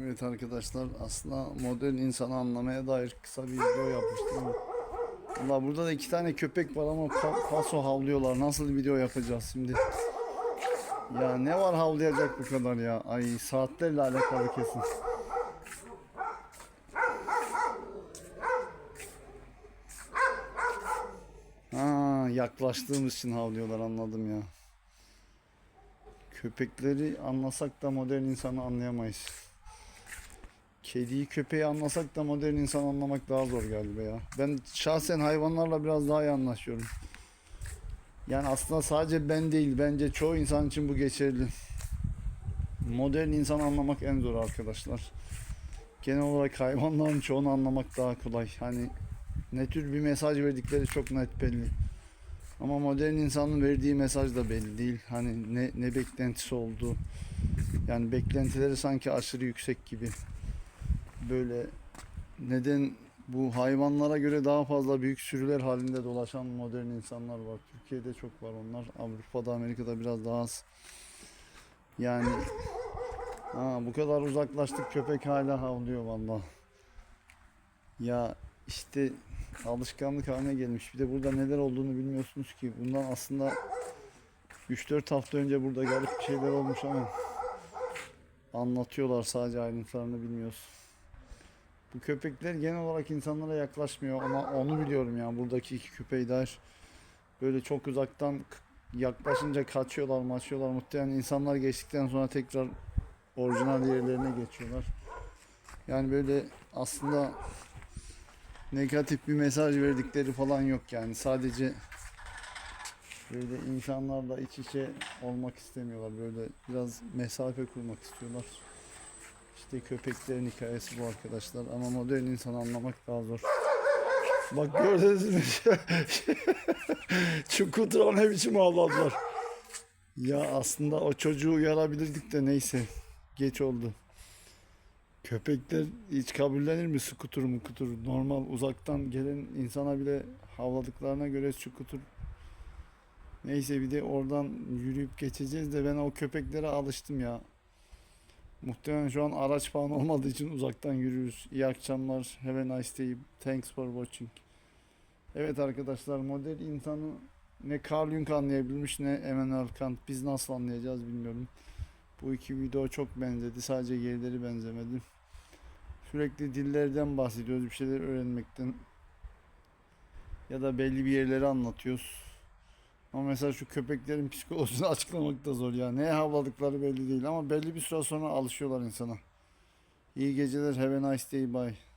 Evet arkadaşlar aslında modern insanı anlamaya dair kısa bir video yapmıştım. Valla burada da iki tane köpek var ama pa- paso havlıyorlar. Nasıl video yapacağız şimdi? Ya ne var havlayacak bu kadar ya? Ay saatlerle alakalı kesin. Ha yaklaştığımız için havlıyorlar anladım ya. Köpekleri anlasak da modern insanı anlayamayız. Kediyi köpeği anlasak da modern insan anlamak daha zor galiba ya. Ben şahsen hayvanlarla biraz daha iyi anlaşıyorum. Yani aslında sadece ben değil bence çoğu insan için bu geçerli. Modern insan anlamak en zor arkadaşlar. Genel olarak hayvanların çoğunu anlamak daha kolay. Hani ne tür bir mesaj verdikleri çok net belli. Ama modern insanın verdiği mesaj da belli değil. Hani ne, ne beklentisi olduğu. Yani beklentileri sanki aşırı yüksek gibi. Böyle neden bu hayvanlara göre daha fazla büyük sürüler halinde dolaşan modern insanlar var. Türkiye'de çok var onlar. Avrupa'da, Amerika'da biraz daha az. Yani ha, bu kadar uzaklaştık köpek hala havlıyor vallahi. Ya işte alışkanlık haline gelmiş. Bir de burada neler olduğunu bilmiyorsunuz ki. Bundan aslında 3-4 hafta önce burada garip bir şeyler olmuş ama anlatıyorlar sadece ayrıntılarını bilmiyoruz. Bu köpekler genel olarak insanlara yaklaşmıyor. Ona, onu biliyorum yani buradaki iki köpeği dair. Böyle çok uzaktan yaklaşınca kaçıyorlar, maçıyorlar. Muhtemelen insanlar geçtikten sonra tekrar orijinal yerlerine geçiyorlar. Yani böyle aslında negatif bir mesaj verdikleri falan yok yani. Sadece böyle insanlarla iç içe olmak istemiyorlar. Böyle biraz mesafe kurmak istiyorlar. İşte köpeklerin hikayesi bu arkadaşlar. Ama modern insanı anlamak daha zor. Bak gördünüz mü? Çukuturan ne biçim ağladılar. Ya aslında o çocuğu uyarabilirdik de neyse. Geç oldu. Köpekler hiç kabullenir mi skutur mu kutur? Normal uzaktan gelen insana bile havladıklarına göre skutur. Neyse bir de oradan yürüyüp geçeceğiz de ben o köpeklere alıştım ya. Muhtemelen şu an araç falan olmadığı için uzaktan yürürüz. İyi akşamlar. Have a nice day. Thanks for watching. Evet arkadaşlar model insanı ne Carl Jung anlayabilmiş ne Emmanuel Kant. Biz nasıl anlayacağız bilmiyorum. Bu iki video çok benzedi. Sadece yerleri benzemedi. Sürekli dillerden bahsediyoruz. Bir şeyler öğrenmekten. Ya da belli bir yerleri anlatıyoruz. Ama mesela şu köpeklerin psikolojisini açıklamak da zor ya. Neye havladıkları belli değil ama belli bir süre sonra alışıyorlar insana. İyi geceler. Have a nice day. Bye.